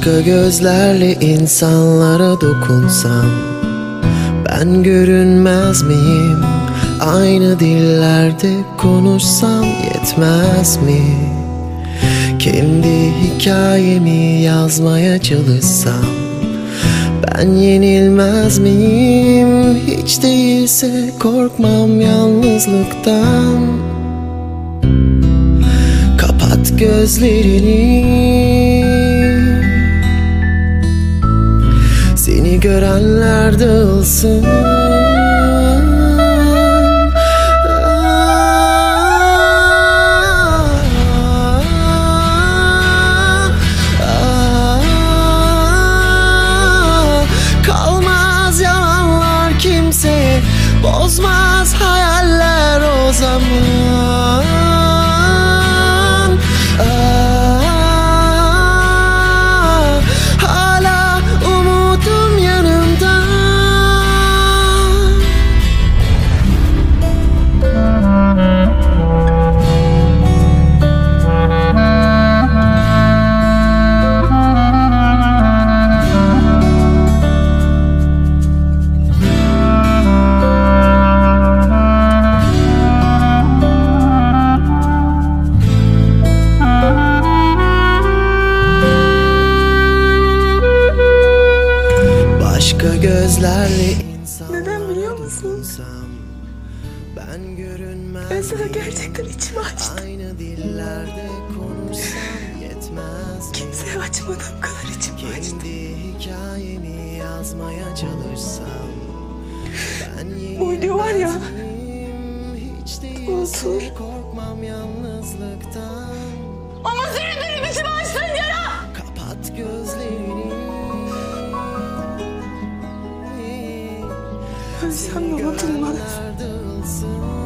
gözlerle insanlara dokunsam Ben görünmez miyim? Aynı dillerde konuşsam yetmez mi? Kendi hikayemi yazmaya çalışsam Ben yenilmez miyim? Hiç değilse korkmam yalnızlıktan Kapat gözlerini Seni görenler yalanlar kimse Bozmaz hayaller o zaman gözlerle insan Neden biliyor musun? Ben görünmez Ben sana gerçekten içimi açtım. Aynı dillerde konuşsam yetmez? Kimseye açmadığım kadar içimi açtım. Kendi hikayemi yazmaya çalışsam Ben Bu video var ya. Hiç değilse korkmam yalnızlıktan 상관없는 말했어.